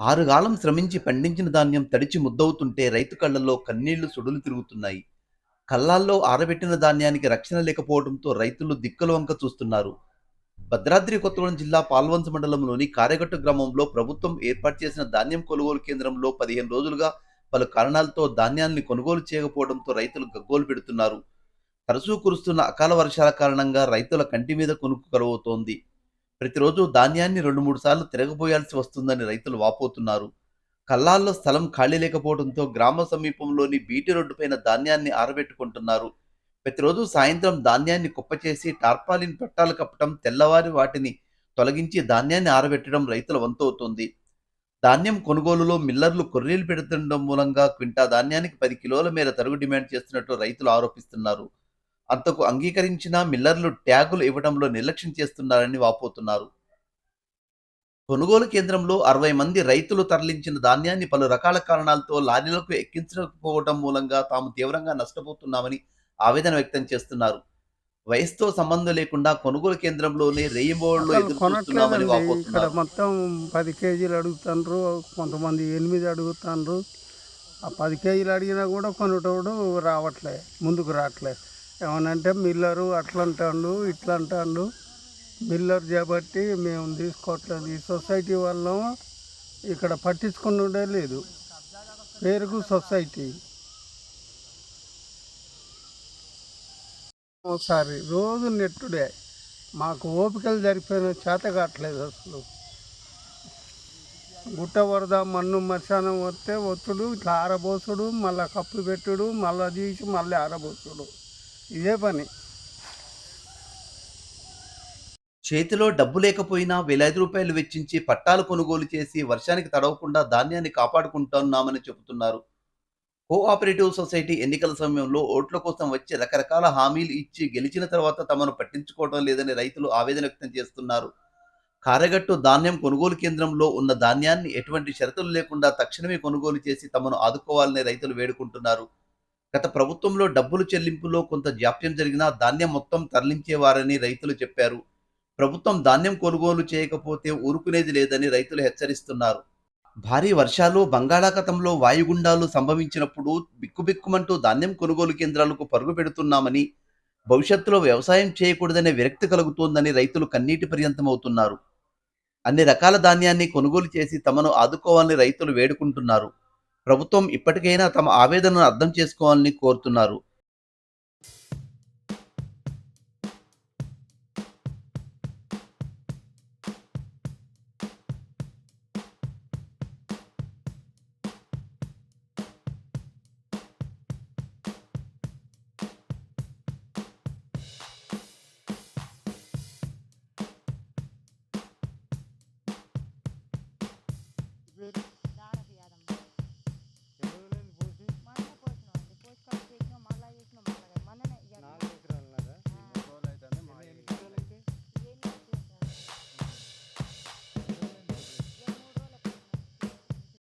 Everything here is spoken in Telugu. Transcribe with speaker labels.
Speaker 1: ఆరుగాలం శ్రమించి పండించిన ధాన్యం తడిచి ముద్దవుతుంటే రైతు కళ్ళల్లో కన్నీళ్ళు సుడులు తిరుగుతున్నాయి. కళ్ళాల్లో ఆరబెట్టిన ధాన్యానికి రక్షణ లేకపోవడంతో రైతులు దిక్కుల వంక చూస్తున్నారు. భద్రాద్రి కొత్తగూడెం జిల్లా పాల్వంచ మండలంలోని కారెగట్టు గ్రామంలో ప్రభుత్వం ఏర్పాటు చేసిన ధాన్యం కొనుగోలు కేంద్రంలో పదిహేను రోజులుగా పలు కారణాలతో ధాన్యాన్ని కొనుగోలు చేయకపోవడంతో రైతులు గగ్గోలు పెడుతున్నారు. తరచూ కురుస్తున్న అకాల వర్షాల కారణంగా రైతుల కంటి మీద కొనుక్కు కరువవుతోంది. ప్రతిరోజు ధాన్యాన్ని రెండు మూడు సార్లు తిరగబోయాల్సి వస్తుందని రైతులు వాపోతున్నారు. కల్లాల్లో స్థలం ఖాళీ లేకపోవడంతో గ్రామ సమీపంలోని బీటీ రోడ్డుపైన ధాన్యాన్ని ఆరబెట్టుకుంటున్నారు. ప్రతిరోజు సాయంత్రం ధాన్యాన్ని కుప్పచేసి టార్పాలిన్ పట్టాలు కప్పటం తెల్లవారి వాటిని తొలగించి ధాన్యాన్ని ఆరబెట్టడం రైతుల వంతవుతోంది. ధాన్యం కొనుగోలులో మిల్లర్లు కొర్రీలు పెడుతుండడం మూలంగా క్వింటా ధాన్యానికి పది కిలోల మేర తరుగు డిమాండ్ చేస్తున్నట్లు రైతులు ఆరోపిస్తున్నారు. అంతకు అంగీకరించిన మిల్లర్లు ట్యాగులు ఇవ్వడంలో నిర్లక్ష్యం చేస్తున్నారని వాపోతున్నారు. కొనుగోలు కేంద్రంలో అరవై మంది రైతులు తరలించిన ధాన్యాన్ని పలు రకాల కారణాలతో లారీలకు ఎక్కించకపోవడం మూలంగా తాము తీవ్రంగా నష్టపోతున్నామని ఆవేదన వ్యక్తం చేస్తున్నారు. వయసుతో సంబంధం లేకుండా కొనుగోలు కేంద్రంలోనే రేయింబోళ్ళు
Speaker 2: అసలు
Speaker 1: ఎదురు చూస్తున్నామని
Speaker 2: కొనట్లేదండి. ఇక్కడ
Speaker 1: వాపోతున్నారు
Speaker 2: మొత్తం పది కేజీలు అడుగుతాండ్రు కొంతమంది ఎనిమిది అడుగుతాండ్రు. ఆ పది కేజీలు అడిగినా కూడా కొనేటోడు రావట్లే ముందుకు రావట్లే. ఏమనంటే మిల్లరు అట్లా అంటాడు ఇట్లా అంటాడు మిల్లర్ చేపట్టి మేము తీసుకోవట్లేదు. ఈ సొసైటీ వల్ల ఇక్కడ పట్టించుకున్నదే లేదు. పేరుకు సొసైటీ. ఒకసారి రోజు నెట్టుడే. మాకు ఓపికలు జరిపోయిన చేత కావట్లేదు అసలు. గుట్ట వరద మన్ను మశానం వస్తే ఒత్తుడు ఇట్లా ఆరబోసుడు మళ్ళీ కప్పు పెట్టుడు మళ్ళీ తీసి మళ్ళీ ఆరబోసుడు. ఇదే పని.
Speaker 1: చేతిలో డబ్బు లేకపోయినా వేలాది రూపాయలు వెచ్చించి పట్టాలు కొనుగోలు చేసి వర్షానికి తడవకుండా ధాన్యాన్ని కాపాడుకుంటున్నామని చెబుతున్నారు. కోఆపరేటివ్ సొసైటీ ఎన్నికల సమయంలో ఓట్ల కోసం వచ్చి రకరకాల హామీలు ఇచ్చి గెలిచిన తర్వాత తమను పట్టించుకోవడం లేదని రైతులు ఆవేదన వ్యక్తం చేస్తున్నారు. కారగట్టు ధాన్యం కొనుగోలు కేంద్రంలో ఉన్న ధాన్యాన్ని ఎటువంటి షరతులు లేకుండా తక్షణమే కొనుగోలు చేసి తమను ఆదుకోవాలని రైతులు వేడుకుంటున్నారు. గత ప్రభుత్వంలో డబ్బులు చెల్లింపులో కొంత జాప్యం జరిగినా ధాన్యం మొత్తం తరలించేవారని రైతులు చెప్పారు. ప్రభుత్వం ధాన్యం కొనుగోలు చేయకపోతే ఊరుకునేది లేదని రైతులు హెచ్చరిస్తున్నారు. భారీ వర్షాలు బంగాళాఖాతంలో వాయుగుండాలు సంభవించినప్పుడు బిక్కుబిక్కుమంటూ ధాన్యం కొనుగోలు కేంద్రాలకు పరుగు పెడుతున్నామని భవిష్యత్తులో వ్యవసాయం చేయకూడదనే విరక్తి కలుగుతోందని రైతులు కన్నీటి పర్యంతమవుతున్నారు. అన్ని రకాల ధాన్యాన్ని కొనుగోలు చేసి తమను ఆదుకోవాలని రైతులు వేడుకుంటున్నారు. ప్రభుత్వం ఇప్పటికైనా తమ ఆవేదనను అర్థం చేసుకోవాలని కోరుతున్నారు.